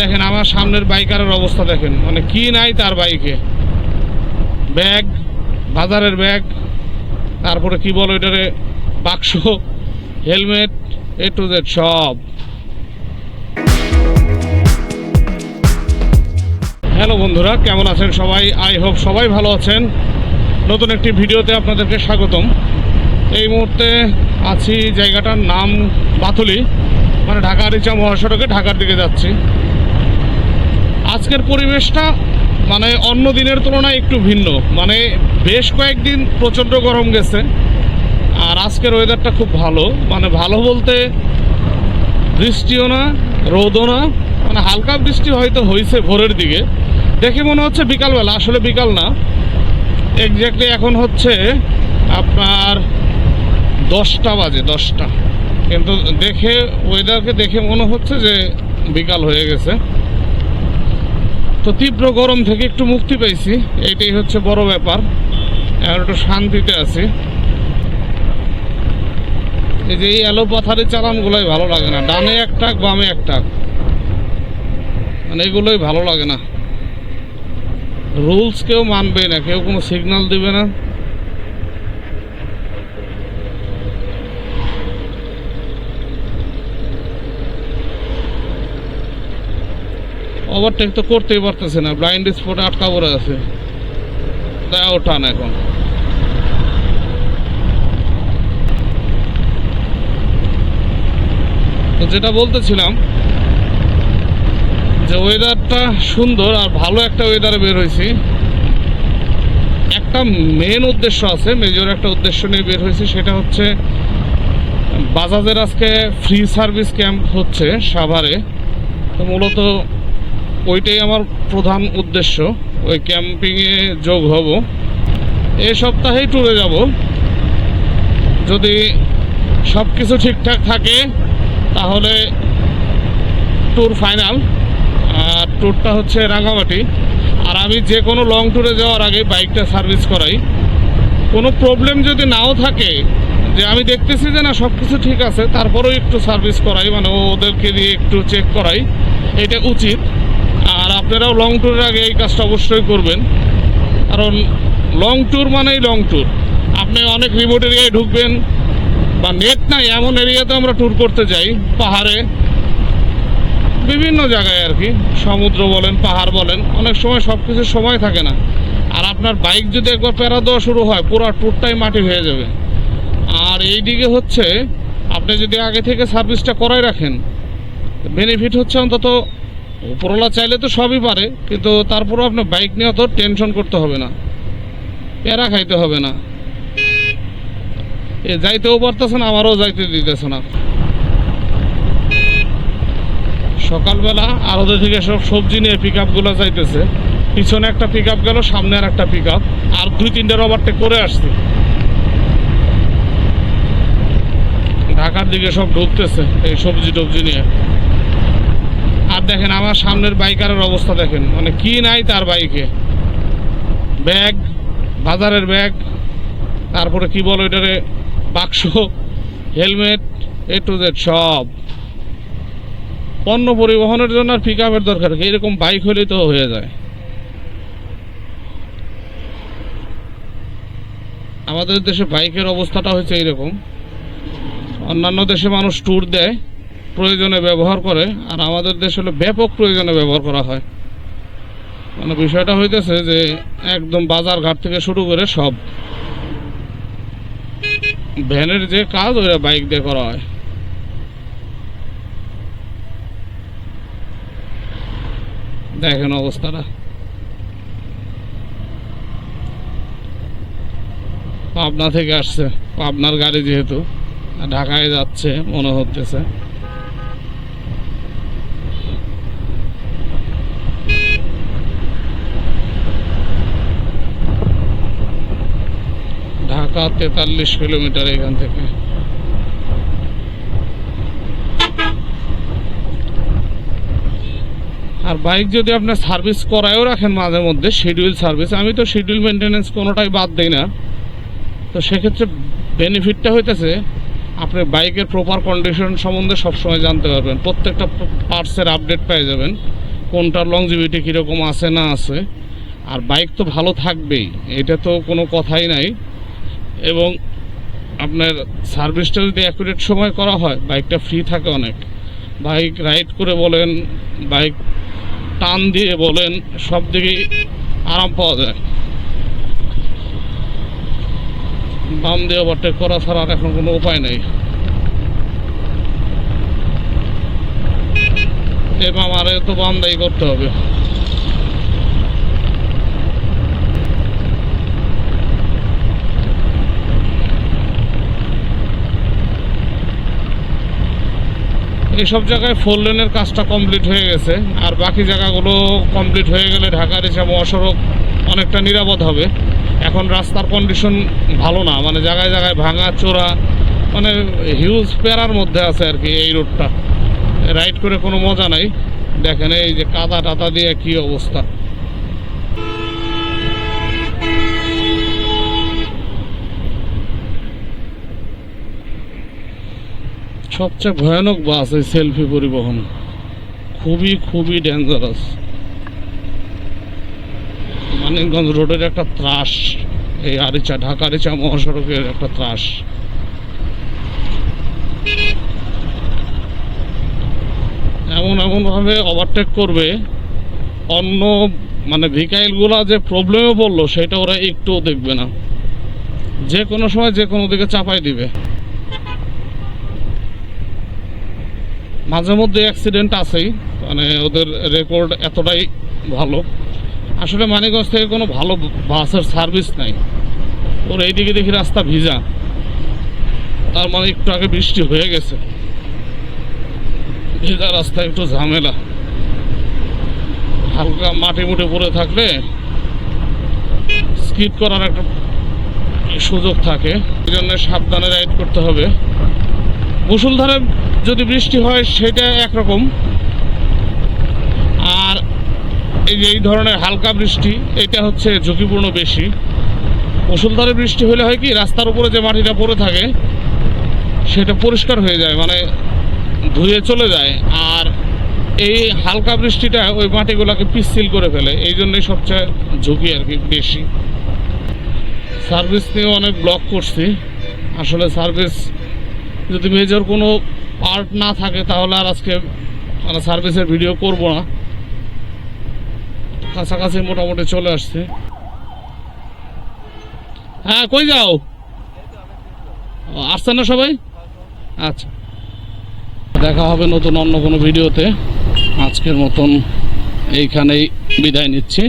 দেখেন আমার সামনের বাইকারের অবস্থা দেখেন। মানে কি নাই তার বাইকে। ব্যাগ, বাজারের ব্যাগ, তারপরে কি বলো এটারে বাক্স, হেলমেট, এ টু জেড সব। হ্যালো বন্ধুরা, কেমন আছেন সবাই? আই হোপ সবাই ভালো আছেন। নতুন একটি ভিডিওতে আপনাদেরকে স্বাগতম। এই মুহূর্তে আছি জায়গাটার নাম বাথুলি মানে ঢাকা রিচা মহাসড়কে ঢাকার দিকে যাচ্ছি। আজকের পরিবেশটা মানে অন্য দিনের তুলনায় একটু ভিন্ন। মানে বেশ কয়েকদিন প্রচণ্ড গরম গেছে, আর আজকের ওয়েদারটা খুব ভালো। মানে ভালো বলতে বৃষ্টিও না, রোদও না মানে হালকা বৃষ্টি হয়তো হয়েছে ভোরের দিকে। দেখে মনে হচ্ছে বিকালবেলা, আসলে বিকাল না। এক্স্যাক্টলি এখন হচ্ছে আপনার দশটা বাজে, দশটা। কিন্তু দেখে ওয়েদারকে দেখে মনে হচ্ছে যে বিকাল হয়ে গেছে। তো তীব্র গরম থেকে একটু মুক্তি পেয়েছি এটাই হচ্ছে বড় ব্যাপার। আর একটু শান্তিতে আছি। এই যে এই এলো পাথারের চালানগুলোই ভালো লাগে না। ডানে এক টাক, বামে এক টাক। মানে এগুলোই ভালো লাগে না। রুলস কেউ মানবে না, কেউ কোনো সিগন্যাল দিবে না। ওভারটেক তো করতেই পারতেছে না। ব্লাইন্ড স্পটে আটকা পড়ে আছে। দেও টান এখন। তো যেটা বলতেছিলাম, যে ওয়েদারটা সুন্দর আর ভালো একটা ওয়েদারে বের হয়েছি। একটা মেন উদ্দেশ্য আছে মেজর একটা উদ্দেশ্য নিয়ে বের হয়েছি, সেটা হচ্ছে, বাজাজের আজকে ফ্রি সার্ভিস ক্যাম্প হচ্ছে সাভারে। তো মূলত ওইটাই আমার প্রধান উদ্দেশ্য। ওই ক্যাম্পিংয়ে যোগ হব। এ সপ্তাহেই ট্যুরে যাব। যদি সব কিছু ঠিকঠাক থাকে, তাহলে ট্যুর ফাইনাল আর ট্যুরটা হচ্ছে রাঙামাটি আর আমি যে কোনো লং ট্যুরে যাওয়ার আগে বাইকটা সার্ভিস করাই। কোনো প্রবলেম যদি নাও থাকে, যে আমি দেখতেছি যে না সব কিছু ঠিক আছে, তারপরেও একটু সার্ভিস করাই। মানে ওদেরকে দিয়ে একটু চেক করাই। এটা উচিত। আপনারাও লং ট্যুরের আগে এই কাজটা অবশ্যই করবেন। কারণ লং ট্যুর মানেই লং ট্যুর আপনি অনেক রিমোট এরিয়ায় ঢুকবেন বা নেট নাই, এমন এরিয়াতে আমরা ট্যুর করতে যাই, পাহাড়ে। বিভিন্ন জায়গায় আর কি, সমুদ্র বলেন, পাহাড় বলেন, অনেক সময় সব কিছু সময় থাকে না। আর আপনার বাইক যদি একবার প্যারা দেওয়া শুরু হয়, পুরো ট্যুরটাই মাটি হয়ে যাবে। আর এই দিকে হচ্ছে, আপনি যদি আগে থেকে সার্ভিসটা করাই রাখেন বেনিফিট হচ্ছে অন্তত উপরওয়ালা চাইলে তো সবই পারে, কিন্তু তারপরেও আপনার বাইক নিয়ে অত টেনশন করতে হবে না। প্যারা খাইতে হবে না। এ যাইতেও পারতেছে না, আমারও যাইতে দিতেছে না। সকালবেলা আরদে থেকে সব সবজি নিয়ে পিক আপগুলো যাইতেছে। পিছনে একটা পিক আপ গেল, সামনে আর একটা পিক আপ আর দুই তিনটে ওভারটেক করে আসছে। ঢাকার দিকে সব ঢুকতেছে এই সবজি টবজি নিয়ে। আর দেখেন আমার সামনের বাইকারের অবস্থা দেখেন। মানে কি নাই তার বাইকে। ব্যাগ, বাজারের ব্যাগ, তারপরে কি বলো এটারে বাক্স, হেলমেট, এ টু জেড সব। পণ্য পরিবহনের জন্য আর পিক আপের দরকার এরকম বাইক হলেই তো হয়ে যায়। আমাদের দেশে বাইকের অবস্থাটা হয়েছে এইরকম। অন্যান্য দেশে মানুষ ট্যুর দেয়। প্রয়োজনে ব্যবহার করে, আর আমাদের দেশে হলো ব্যাপক প্রয়োজনে ব্যবহার করা হয়। মানে বিষয়টা হইতেছে যে, একদম বাজার ঘাট থেকে শুরু করে সব। ভ্যানের যে কাজ, ওইটা বাইক দিয়ে করা হয়। দেখেন অবস্থাটা। পাবনা থেকে আসছে, পাবনার গাড়ি যেহেতু ঢাকায় যাচ্ছে, মনে হতেছে ঢাকা তেতাল্লিশ কিলোমিটার এখান থেকে। আর বাইক যদি আপনার সার্ভিস করায়ও রাখেন মাঝে মধ্যে শিডিউল সার্ভিস আমি তো শিডিউল মেনটেনেন্স কোনোটাই বাদ দিই না। তো সেক্ষেত্রে বেনিফিটটা হইতেছে, আপনি বাইকের প্রপার কন্ডিশন সম্বন্ধে সবসময় জানতে পারবেন। প্রত্যেকটা পার্টসের আপডেট পেয়ে যাবেন, কোনটার লংজিভিটি কীরকম আছে না আছে। আর বাইক তো ভালো থাকবেই, এটা তো কোনো কথাই নাই। এবং আপনার সার্ভিসটা যদি অ্যাকুরেট সময় করা হয় বাইকটা ফ্রি থাকে অনেক। বাইক রাইড করে বলেন বাইক টান দিয়ে বলেন, সব দিকেই আরাম পাওয়া যায়। বাম দিয়ে ওভারটেক করা ছাড়া আর এখন কোনো উপায় নেই। এ আমার তো বাম দায়ী করতে হবে। এইসব জায়গায় ফোর লেনের কাজটা কমপ্লিট হয়ে গেছে, আর বাকি জায়গাগুলো কমপ্লিট হয়ে গেলে ঢাকার এসব মহাসড়ক অনেকটা নিরাপদ হবে। এখন রাস্তার কন্ডিশন ভালো না মানে জায়গায় জায়গায় ভাঙা, চোরা মানে হিউজ প্যারার মধ্যে আছে আর কি এই রোডটা রাইড করে কোনো মজা নাই। দেখেন এই যে কাদা টাদা দিয়ে কি অবস্থা। সবচেয়ে ভয়ানক বাস এই সেলফি পরিবহন। খুবই খুবই ডেঞ্জারাস মানিকগঞ্জ রোডের একটা ত্রাস, এই আরিচা, ঢাকা আরিচা মহাসড়কের একটা ত্রাস। এমন, এমনভাবে ওভারটেক করবে, অন্য মানে ভিকাইলগুলা যে প্রবলেমে পড়ল, সেটা ওরা একটুও দেখবে না। যে কোনো সময় যে কোনো দিকে চাপাই দিবে। মাঝে মধ্যে অ্যাক্সিডেন্ট আছেই মানে ওদের রেকর্ড এতটাই ভালো। আসলে মানিকগঞ্জ থেকে কোনো ভালো বাসের সার্ভিস নাই। ওর এইদিকে দেখি রাস্তা ভিজা। তার মানে একটু আগে বৃষ্টি হয়ে গেছে। ভেজা রাস্তা, একটু ঝামেলা। হালকা মাটি মুটে পড়ে থাকলে স্কিপ করার একটা সুযোগ থাকে। এই জন্য সাবধানে রাইড করতে হবে। মুসুলধারে যদি বৃষ্টি হয়, সেটা একরকম। আর এই এই ধরনের হালকা বৃষ্টি, এটা হচ্ছে ঝুঁকিপূর্ণ বেশি। মুসুলধারে বৃষ্টি হলে হয় কি, রাস্তার উপরে যে মাটিটা পড়ে থাকে, সেটা পরিষ্কার হয়ে যায় মানে ধুয়ে চলে যায়। আর এই হালকা বৃষ্টিটা ওই মাটিগুলোকে পিচ্ছিল করে ফেলে, এই জন্যই সবচেয়ে ঝুঁকি আর কি বেশি। সার্ভিস নিয়ে অনেক ব্লক করছি। আসলে সার্ভিস যদি মেজর কোনো পার্ট না থাকে, তাহলে আর আজকে মানে সার্ভিসের ভিডিও করব না। কাছাকাছি মোটামুটি চলে আসছে। হ্যাঁ কই যাও? আসছে না সবাই? আচ্ছা। দেখা হবে নতুন অন্য কোনো ভিডিওতে আজকের মতন এইখানেই বিদায় নিচ্ছি।